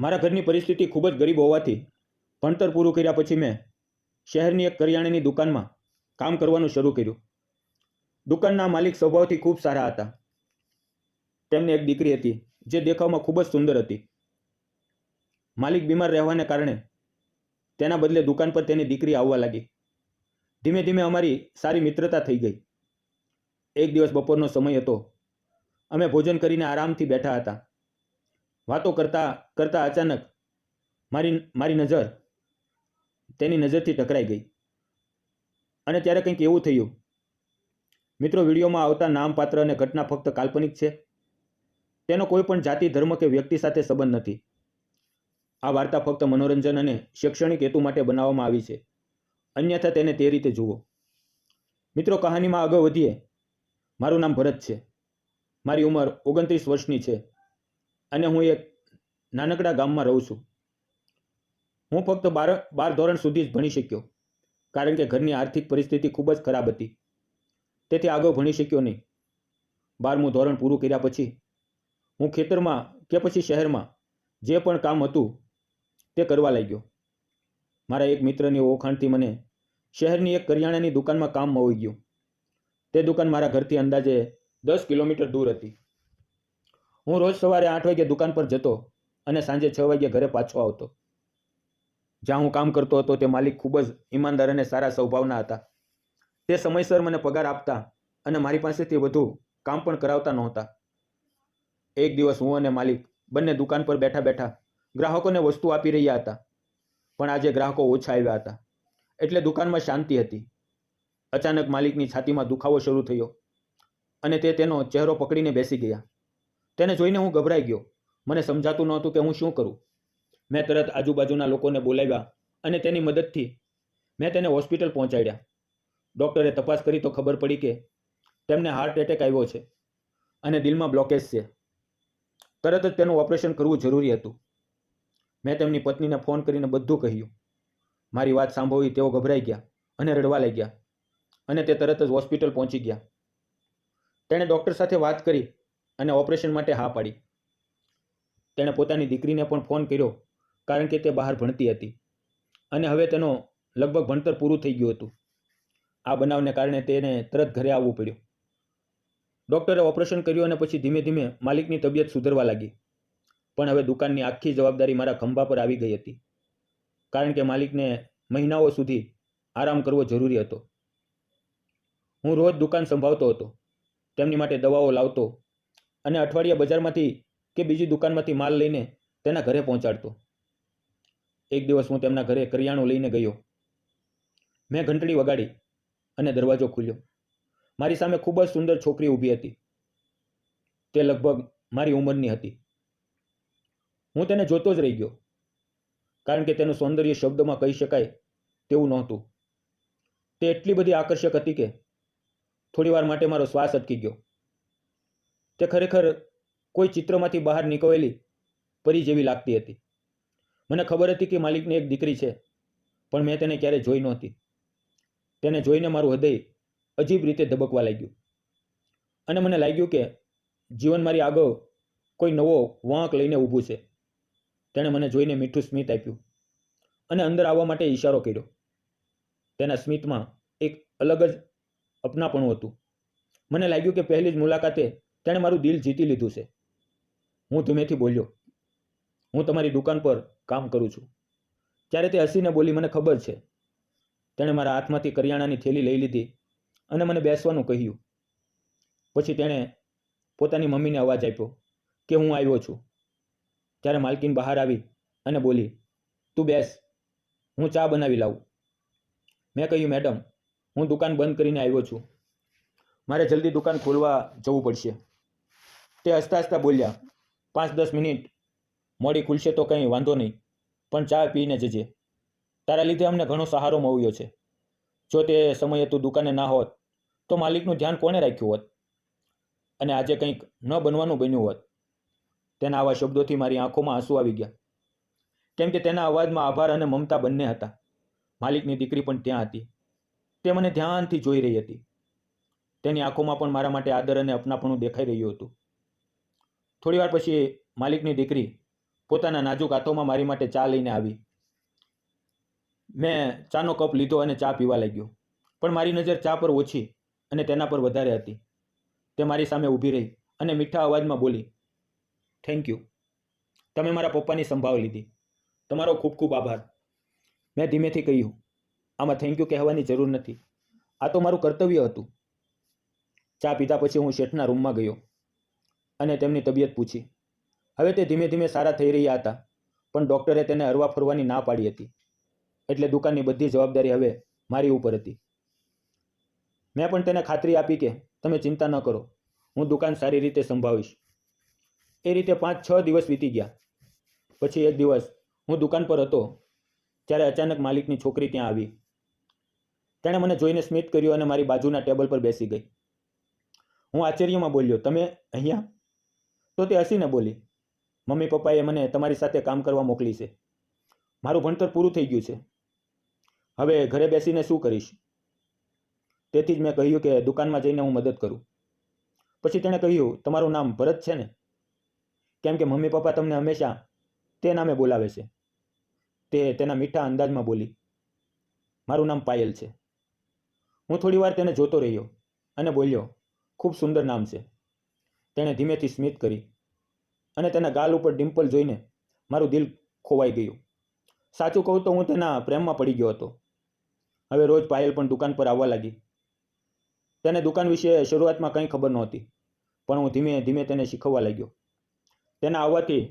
મારા ઘરની પરિસ્થિતિ ખૂબ જ ગરીબ હોવાથી ભણતર પૂરું કર્યા પછી મેં શહેરની એક કરિયાણાની દુકાનમાં કામ કરવાનું શરૂ કર્યું. દુકાનના માલિક સ્વભાવથી ખૂબ સારા હતા. તેમને એક દીકરી હતી, જે દેખાવમાં ખૂબ જ સુંદર હતી. માલિક બીમાર રહેવાને કારણે તેના બદલે દુકાન પર તેની દીકરી આવવા લાગી. ધીમે ધીમે અમારી સારી મિત્રતા થઈ ગઈ. એક દિવસ બપોરનો સમય હતો. અમે ભોજન કરીને આરામથી બેઠા હતા. વાતો કરતા કરતા અચાનક મારી મારી નજર તેની નજરથી ટકરાઈ ગઈ. અને ત્યારે કંઈક એવું થયું. મિત્રો, વિડીયોમાં આવતા નામ પાત્ર અને ઘટના ફક્ત કાલ્પનિક છે. તેનો કોઈ પણ જાતિ, ધર્મ કે વ્યક્તિ સાથે સંબંધ નથી. આ વાર્તા ફક્ત મનોરંજન અને શૈક્ષણિક હેતુ માટે બનાવવામાં આવી છે. અન્યથા તેને તે રીતે જુઓ. મિત્રો, કહાનીમાં આગળ વધીએ. મારું નામ ભરત છે. મારી ઉંમર ઓગણત્રીસ વર્ષની છે. અને હું એક નાનકડા ગામમાં રહું છું. હું ફક્ત બાર બાર ધોરણ સુધી જ ભણી શક્યો, કારણ કે ઘરની આર્થિક પરિસ્થિતિ ખૂબ જ ખરાબ હતી. તેથી આગળ ભણી શક્યો નહીં. બારમું ધોરણ પૂરું કર્યા પછી હું ખેતરમાં કે પછી શહેરમાં જે પણ કામ હતું તે કરવા લાગ્યો. મારા એક મિત્રની ઓળખાણથી મને શહેરની એક કરિયાણાની દુકાનમાં કામ મળી ગયું. તે દુકાન મારા ઘરથી અંદાજે દસ કિલોમીટર દૂર હતી. હું રોજ સવારે આઠ વાગે દુકાન પર જતો અને સાંજે છ વાગે ઘરે પાછો આવતો. જ્યાં હું કામ કરતો હતો, તે માલિક ખૂબ જ ઈમાનદાર અને સારા સ્વભાવના હતા. તે સમયસર મને પગાર આપતા અને મારી પાસેથી વધુ કામ પણ કરાવતા નહોતા. એક દિવસ હું અને માલિક બંને દુકાન પર બેઠા બેઠા ગ્રાહકોને વસ્તુ આપી રહ્યા હતા. પણ આજે ગ્રાહકો ઓછા આવ્યા હતા. એટલે દુકાનમાં શાંતિ હતી. અચાનક માલિકની છાતીમાં દુખાવો શરૂ થયો અને તે તેનો ચહેરો પકડીને બેસી ગયા. તેને જોઈને હું ગભરાઈ ગયો. મને સમજાતું નહોતું કે હું શું કરું. મેં તરત આજુબાજુના લોકોને બોલાવ્યા અને તેની મદદથી મેં તેને હોસ્પિટલ પહોંચાડ્યા. ડૉક્ટરે તપાસ કરી તો ખબર પડી કે તેમને હાર્ટ એટેક આવ્યો છે અને દિલમાં બ્લોકેજ છે. તરત જ તેનું ઓપરેશન કરવું જરૂરી હતું. મેં તેમની પત્નીને ફોન કરીને બધું કહ્યું. મારી વાત સાંભળવી તેઓ ગભરાઈ ગયા અને રડવા લાગ્યા અને તે તરત જ હોસ્પિટલ પહોંચી ગયા. તેણે ડૉક્ટર સાથે વાત કરી અને ઓપરેશન માટે હા પાડી. તેણે પોતાની દીકરીને પણ ફોન કર્યો, કારણ કે તે બહાર ભણતી હતી. અને હવે તેનો લગભગ ભણતર પૂરું થઈ ગયું હતું. આ બનાવને કારણે તેને તરત ઘરે આવવું પડ્યું. ડૉક્ટરે ઓપરેશન કર્યું અને પછી ધીમે ધીમે માલિકની તબિયત સુધરવા લાગી. પણ હવે દુકાનની આખી જવાબદારી મારા ખંભા પર આવી ગઈ હતી. કારણ કે માલિકને મહિનાઓ સુધી આરામ કરવો જરૂરી હતો. હું રોજ દુકાન સંભાળતો હતો. તેમની માટે દવાઓ લાવતો અને અઠવાડિયા બજારમાંથી કે બીજી દુકાનમાંથી માલ લઈને તેના ઘરે પહોંચાડતો. એક દિવસ હું તેમના ઘરે કરિયાણું લઈને ગયો. મેં ઘંટડી વગાડી અને દરવાજો ખુલ્યો. મારી સામે ખૂબ જ સુંદર છોકરી ઊભી હતી. તે લગભગ મારી ઉંમરની હતી. હું તેને જોતો જ રહી ગયો. કારણ કે તેનું સૌંદર્ય શબ્દમાં કહી શકાય તેવું નહોતું. તે એટલી બધી આકર્ષક હતી કે થોડીવાર માટે મારો શ્વાસ અટકી ગયો. તે ખરેખર કોઈ ચિત્રમાંથી બહાર નીકળેલી પરી જેવી લાગતી હતી. મને ખબર હતી કે માલિકની એક દીકરી છે, પણ મેં તેને ક્યારેય જોઈ નહોતી. તેને જોઈને મારું હૃદય અજીબ રીતે ધબકવા લાગ્યું. અને મને લાગ્યું કે જીવન મારી આગળ કોઈ નવો વાંક લઈને ઊભું છે. તેણે મને જોઈને મીઠું સ્મિત આપ્યું અને અંદર આવવા માટે ઈશારો કર્યો. તેના સ્મિતમાં એક અલગ જ અપનાપણું હતું. મને લાગ્યું કે પહેલી જ મુલાકાતે તેણે મારું દિલ જીતી લીધું છે. હું ધીમેથી બોલ્યો, હું તમારી દુકાન પર કામ કરું છું. ત્યારે તે હસીને બોલી, મને ખબર છે. તેણે મારા હાથમાંથી કરિયાણાની થેલી લઈ લીધી અને મને બેસવાનું કહ્યું. પછી તેણે પોતાની મમ્મીને અવાજ આપ્યો કે હું આવ્યો છું. ત્યારે માલકીન બહાર આવી અને બોલી, તું બેસ, હું ચા બનાવી લાવું. મેં કહ્યું, મેડમ, હું દુકાન બંધ કરીને આવ્યો છું. મારે જલ્દી દુકાન ખોલવા જવું પડશે. તે હસતા હસતા બોલ્યા, પાંચ દસ મિનિટ, મોડી ખુલશે તો કંઈ વાંધો નહીં, પણ ચા પીને જજે. તારા લીધે અમને ઘણો સહારો મળ્યો છે. જો તે સમયે તું દુકાને ના હોત, તો માલિકનું ધ્યાન કોણે રાખ્યું હોત? અને આજે કંઈક ન બનવાનું બન્યું હોત. તેના આવા શબ્દોથી મારી આંખોમાં આંસુ આવી ગયા. કેમ કે તેના અવાજમાં આભાર અને મમતા બંને હતા. માલિકની દીકરી પણ ત્યાં હતી. તે મને ધ્યાનથી જોઈ રહી હતી. તેની આંખોમાં પણ મારા માટે આદર અને અપનાપણું દેખાઈ રહ્યું હતું. થોડીવાર પછી માલિકની દીકરી પોતાના નાજુક હાથોમાં મારી માટે ચા લઈને આવી. મેં ચાનો કપ લીધો અને ચા પીવા લાગ્યો. પણ મારી નજર ચા પર ઓછી અને તેના પર વધારે હતી. તે મારી સામે ઊભી રહી અને મીઠા અવાજમાં બોલી થેન્ક યુ તમે મારા પપ્પાની સંભાળ લીધી. તમારો ખૂબ ખૂબ આભાર. મેં ધીમેથી કહ્યું, આમાં થેન્ક યુ કહેવાની જરૂર નથી. આ તો મારું કર્તવ્ય હતું. ચા પીધા પછી હું શેઠના રૂમમાં ગયો. અને તેમની તબિયત પૂછી. હવે તે ધીમે ધીમે સારા થઈ રહ્યા હતા, પણ ડૉક્ટરે તેને હરવા ફરવાની ના પાડી હતી. એટલે દુકાનની બધી જવાબદારી હવે મારી ઉપર હતી. મેં પણ તેને ખાતરી આપી કે તમે ચિંતા ન કરો, હું દુકાન સારી રીતે સંભાળીશ એ રીતે પાંચ છ દિવસ વીતી ગયા. પછી એક દિવસ હું દુકાન પર હતો, ત્યારે અચાનક માલિકની છોકરી ત્યાં આવી. તેણે મને જોઈને સ્મિત કર્યું અને મારી બાજુના ટેબલ પર બેસી ગઈ. હું આશ્ચર્યમાં બોલ્યો, તમે અહીંયા તો તે હસીને બોલી, મમ્મી પપ્પાએ મને તમારી સાથે કામ કરવા મોકલી છે. મારું ભણતર પૂરું થઈ ગયું છે. હવે ઘરે બેસીને શું કરીશ? તેથી જ મેં કહ્યું કે દુકાનમાં જઈને હું મદદ કરું. પછી તેણે કહ્યું, તમારું નામ ભરત છે ને? કેમ કે મમ્મી પપ્પા તમને હંમેશા તે નામે બોલાવે છે. તે તેના મીઠા અંદાજમાં બોલી, મારું નામ પાયલ છે. હું થોડીવાર તેને જોતો રહ્યો અને બોલ્યો, ખૂબ સુંદર નામ છે. તેણે ધીમેથી સ્મિત કરી અને તેના ગાલ ઉપર ડિમ્પલ જોઈને મારું દિલ ખોવાઈ ગયું. સાચું કહું તો હું તેના પ્રેમમાં પડી ગયો હતો. હવે રોજ પાયલ પણ દુકાન પર આવવા લાગી. તેને દુકાન વિશે શરૂઆતમાં કંઈ ખબર નહોતી, પણ હું ધીમે ધીમે તેને શીખવવા લાગ્યો. તેના આવવાથી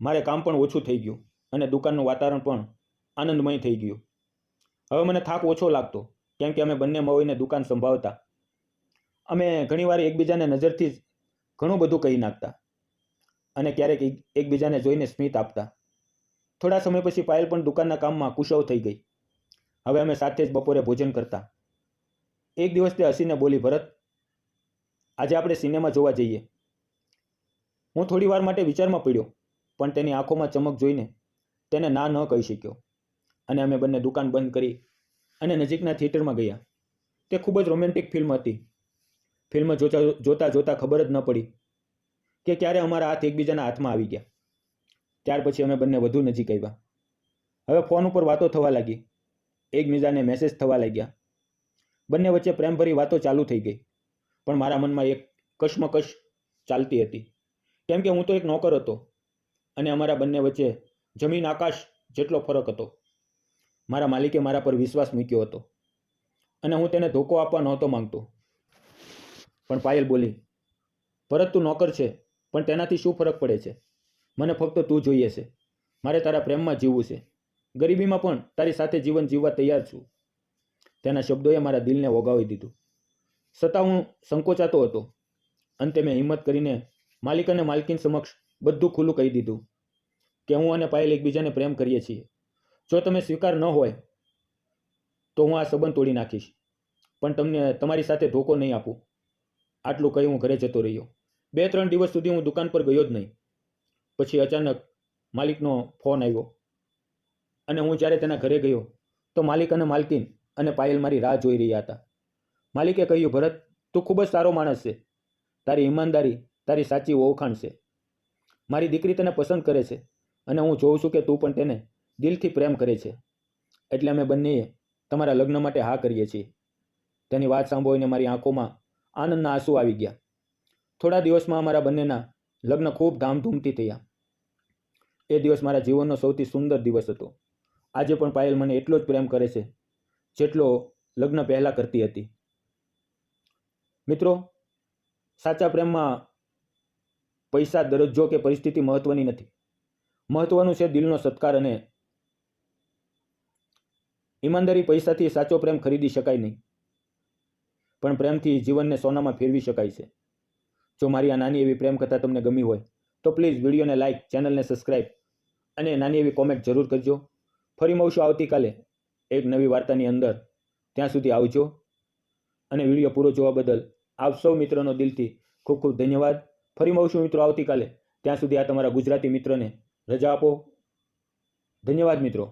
મારે કામ પણ ઓછું થઈ ગયું અને દુકાનનું વાતાવરણ પણ આનંદમય થઈ ગયું. હવે મને થાક ઓછો લાગતો, કેમ કે અમે બંને મળીને દુકાન સંભાળતા અમે ઘણીવાર એકબીજાને નજરથી જ ઘણું બધું કહી નાખતા અને ક્યારેક એકબીજાને જોઈને સ્મિત આપતા. થોડા સમય પછી પાયલ પણ દુકાનના કામમાં કુશળ થઈ ગઈ. હવે અમે સાથે જ બપોરે ભોજન કરતા. એક દિવસ તે હસીને બોલી, ભરત, આજે આપણે સિનેમા જોવા જઈએ. હું થોડી વાર માટે વિચારમાં પડ્યો, પણ તેની આંખોમાં ચમક જોઈને તેને ના ન કહી શક્યો. અને અમે બંને દુકાન બંધ કરી અને નજીકના થિયેટરમાં ગયા. તે ખૂબ જ રોમેન્ટિક ફિલ્મ હતી. ફિલ્મ જોતા જોતા જોતા ખબર જ ન પડી કે ક્યારે અમારા હાથ એકબીજાના હાથમાં આવી ગયા. ત્યાર પછી અમે બંને વધુ નજીક આવ્યા. હવે ફોન ઉપર વાતો થવા લાગી. એકબીજાને મેસેજ થવા લાગ્યા. બંને વચ્ચે પ્રેમભરી વાતો ચાલુ થઈ ગઈ. પણ મારા મનમાં એક કશમકશ ચાલતી હતી. કેમ કે હું તો એક નોકર હતો અને અમારા બંને વચ્ચે જમીન આકાશ જેટલો ફરક હતો. મારા માલિકે મારા પર વિશ્વાસ મૂક્યો હતો અને હું તેને ધોકો આપવા નહોતો માંગતો. પણ પાયલ બોલી, ભરત તું નોકર છે, પણ તેનાથી શું ફરક પડે છે? મને ફક્ત તું જોઈએ છે. મારે તારા પ્રેમમાં જીવવું છે. ગરીબીમાં પણ તારી સાથે જીવન જીવવા તૈયાર છું. તેના શબ્દોએ મારા દિલને ઓગાવી દીધું. છતાં હું સંકોચાતો હતો. અંતે મેં હિંમત કરીને માલિક અને માલકીન સમક્ષ બધું ખુલ્લું કહી દીધું કે હું અને પાયલ એકબીજાને પ્રેમ કરીએ છીએ. જો તમે સ્વીકાર ન હોય, તો હું આ સંબંધ તોડી નાખીશ. પણ તમને તમારી સાથે ધોકો નહીં આપું. આટલું કહી હું ઘરે જતો રહ્યો. બે, ત્રણ દિવસ સુધી હું દુકાન પર ગયો જ નહીં. પછી અચાનક માલિકનો ફોન આવ્યો અને હું જ્યારે તેના ઘરે ગયો તો માલિક અને માલકીન અને પાયલ મારી રાહ જોઈ રહ્યા હતા. માલિકે કહ્યું, ભરત, તું ખૂબ જ સારો માણસ છે. તારી ઈમાનદારી, તારી સાચી ઓળખાણ છે. મારી દીકરી તને પસંદ કરે છે અને હું જોઉં છું કે તું પણ તેને દિલથી પ્રેમ કરે છે. એટલે અમે બંનેએ તમારા લગ્ન માટે હા કરીએ છીએ. તેની વાત સાંભળીને મારી આંખોમાં આનંદના આંસુ આવી ગયા. થોડા દિવસમાં અમારા બંનેના લગ્ન ખૂબ ધામધૂમથી થયા. એ દિવસ મારા જીવનનો સૌથી સુંદર દિવસ હતો. આજે પણ પાયલ મને એટલો જ પ્રેમ કરે છે, જેટલો લગ્ન પહેલાં કરતી હતી. મિત્રો, સાચા પ્રેમમાં પૈસા, દરજ્જો કે પરિસ્થિતિ મહત્વની નથી. મહત્વનું છે દિલનો સત્કાર અને ઈમાનદારી પૈસાથી સાચો પ્રેમ ખરીદી શકાય નહીં. પણ પ્રેમથી જીવનને સોનામાં ફેરવી શકાય છે. જો મારી આ નાની એવી પ્રેમ કથા તમને ગમી હોય, તો પ્લીઝ વિડીયોને લાઇક ચેનલને સબસ્ક્રાઇબ અને નાની એવી કોમેન્ટ જરૂર કરજો. ફરી મળશું આવતીકાલે એક નવી વાર્તાની અંદર. ત્યાં સુધી આવજો અને વીડિયો પૂરો જોવા બદલ આપ સૌ મિત્રોનો દિલથી ખૂબ ખૂબ ધન્યવાદ. ફરી મળશું મિત્રો આવતીકાલે. ત્યાં સુધી આ તમારા ગુજરાતી મિત્રને રજા આપો. ધન્યવાદ મિત્રો.